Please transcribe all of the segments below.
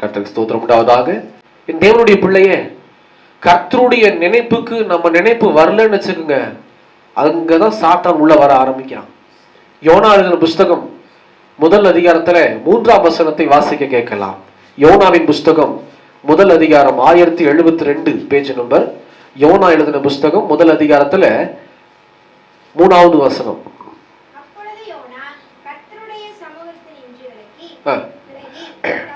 கர்த்தருக்கு ஸ்தோத்திரம் உண்டாவதாக. என் தேவனுடைய பிள்ளையே கர்த்தருடைய நினைப்புக்கு நம்ம நினைப்பு வரலன்னு வச்சுக்கோங்க. அங்கதான் சாத்தான் உள்ள வர ஆரம்பிக்கிறான். யோனா எழுதின புஸ்தகம் முதல் அதிகாரத்துல மூன்றாம் வசனத்தை வாசிக்க கேட்கலாம். யோனாவின் புஸ்தகம் முதல் அதிகாரம் ஆயிரத்தி எழுபத்தி ரெண்டு பேஜ் நம்பர் யோனா எழுதின புஸ்தகம் முதல் அதிகாரத்துல மூணாவது வசனம். அப்பொழுது யோனா கர்த்தருடைய சமூகத்தில் நின்று விலகி ஆ.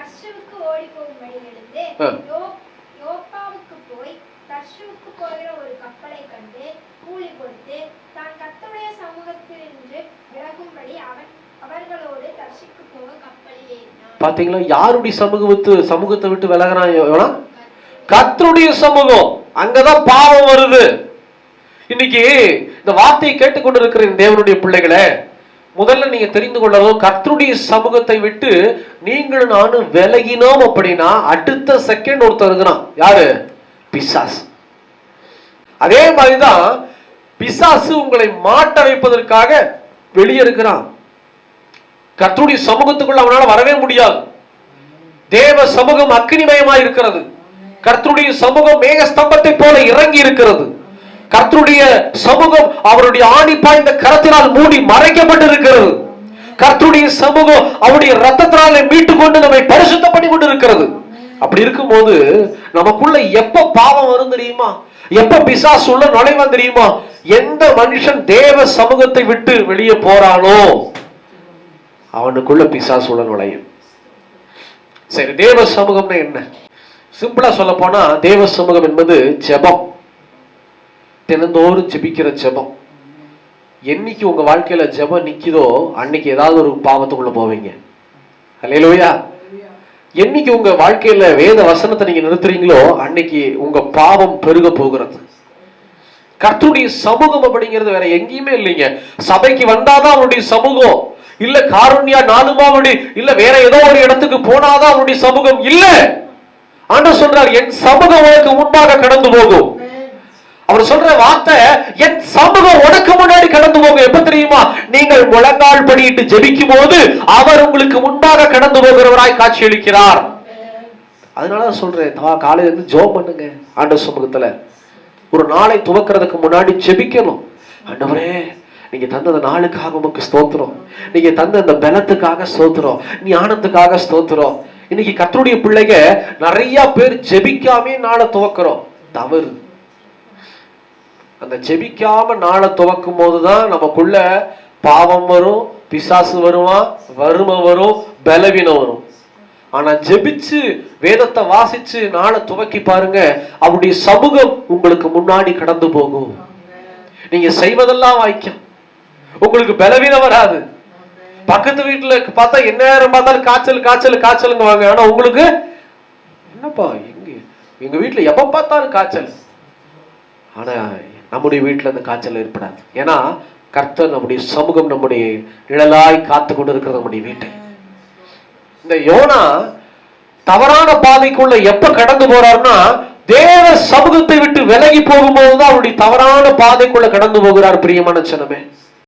விலகி தர்சுவுக்கு ஓடிப்போகும்படி எழுந்து ஆ. யோ- யோப்பாவுக்கு போய் தர்சுவுக்கு போகிற ஒரு கப்பலை கண்டு கூலி கொடுத்து தான் கர்த்தருடைய சமூகத்தில் நின்று விலகும்படி அவன் அவர்களோடு தர்சுக்கு போக கப்பலில் ஏறினான். பாத்தீங்களா? யாருடைய சமூகத்து சமூகத்தை விட்டு விலகிறான் யோனா? கர்த்தருடைய சமூகம். அங்கதான் பாவம் வருது. இன்னைக்கு இந்த வார்த்தையை கேட்டுக்கொண்டிருக்கிற தேவனுடைய பிள்ளைகளே முதல்ல நீங்க தெரிந்து கொள்ளணும் கர்த்தருடைய சமூகத்தை விட்டு நீங்கள் நானும் விலகினோம் அப்படின்னா அடுத்த செகண்ட் ஒருத்தர் இருக்கிறான். யாரு? பிசாஸ் அதே மாதிரிதான் பிசாசு உங்களை மாட்ட வைப்பதற்காக வெளியே இருக்கிறான். கர்த்தருடைய சமூகத்துக்குள்ள அவனால வரவே முடியாது. தேவ சமூகம் அக்னிமயமா இருக்கிறது. கர்த்தருடைய சமூகம் மேகஸ்தம்பத்தை போல இறங்கி இருக்கிறது. கர்த்தருடைய சமூகம் அவருடைய ஆணி பாய்ந்த கரத்தினால் மூடி மறைக்கப்பட்டிருக்கிறது. கர்த்தருடைய சமூகம் அவருடைய ரத்தத்தினாலே மீட்டு கொண்டு நம்மை பரிசுத்தம் பண்ணி கொண்டு இருக்கிறது அப்படி இருக்கும்போது நமக்குள்ள எப்ப பாவம் வரும் தெரியுமா? எப்ப பிசாஸ் உள்ள நுழைவான் தெரியுமா? எந்த மனுஷன் தேவ சமூகத்தை விட்டு வெளியே போறானோ அவனுக்குள்ள பிசாஸ் உள்ள நுழையும். சரி தேவ சமூகம்னா என்ன? சிம்பிளா சொல்ல போனா தேவ சமூகம் என்பது ஜெபம். தினந்தோறும் ஜெபிக்கிற ஜெபம். என்னைக்கு உங்க வாழ்க்கையில ஜெபம் நிக்குதோ அன்னைக்கு ஏதாவது ஒரு பாவத்துக்குள்ள போவீங்க. அல்லையிலோயா என்னைக்கு உங்க வாழ்க்கையில வேத வசனத்தை நீங்க நிறுத்துறீங்களோ அன்னைக்கு உங்க பாவம் பெருக போகிறது. கர்த்துடைய சமூகம் அப்படிங்கிறது வேற எங்கேயுமே இல்லைங்க. சபைக்கு வந்தாதான் அவனுடைய சமூகம். இல்ல காருண்யா நாலுமாவடி இல்ல வேற ஏதோ ஒரு இடத்துக்கு போனாதான் அவனுடைய சமூகம். இல்ல. ஆண்டு சொல்றார் என் சமூகம் உனக்கு முன்பாக கடந்து போகும். சொல்ற வார்த்தை என் சமூகம் உனக்கு முன்னாடி கடந்து போகும். எப்ப தெரியுமா? நீங்கள் முழங்கால் படியிட்டு ஜெபிக்கும் போது அவர் உங்களுக்கு முன்பாக கடந்து போகிறவராய் காட்சியளிக்கிறார். அதனால தான் சொல்றேன் தா- காலையில இருந்து ஜோ பண்ணுங்க ஆண்ட சமூகத்துல. ஒரு நாளை துவக்கிறதுக்கு முன்னாடி ஜெபிக்கணும். ஆண்டவரே நீங்க தந்த அந்த நாளுக்காக உமக்கு ஸ்தோத்திரம். நீங்க தந்த அந்த பலத்துக்காக ஸ்தோத்திரம். ஞானத்துக்காக ஸ்தோத்திரம். இன்னைக்கு கத்தருடைய பிள்ளைங்க நிறைய பேர் ஜெபிக்காமே நாளை துவக்கிறோம். தவறு. அந்த ஜெபிக்காம நாளை துவக்கும் போதுதான் நமக்குள்ள பாவம் வரும் பிசாசு வருவான் வறுமை வரும் பலவீனம் வரும். ஆனா ஜெபிச்சு வேதத்தை வாசிச்சு நாளை துவக்கி பாருங்க அவருடைய சமூகம் உங்களுக்கு முன்னாடி கடந்து போகும். நீங்க செய்வதெல்லாம் வாய்க்கும். உங்களுக்கு பலவீனம் வராது. பக்கத்து வீட்டுல பார்த்தா என்ன நேரம் பார்த்தாலும் காய்ச்சல் காய்ச்சல் காய்ச்சலுங்க வாங்க ஆனா உங்களுக்கு என்னப்பா எங்க எங்க வீட்டுல எப்ப பார்த்தாலும் காய்ச்சல்? ஆனா நம்முடைய வீட்டுல அந்த காய்ச்சல் ஏற்படாது. ஏன்னா கர்த்தர் நம்முடைய சமூகம் நம்முடைய நிழலாய் காத்து கொண்டு இருக்கிறது நம்முடைய வீட்டை. இந்த யோனா தவறான பாதைக்குள்ள எப்ப கடந்து போறாருன்னா தேவ சமூகத்தை விட்டு விலகி போகும்போதுதான் அவருடைய தவறான பாதைக்குள்ள கடந்து போகிறார் பிரியமான சனமே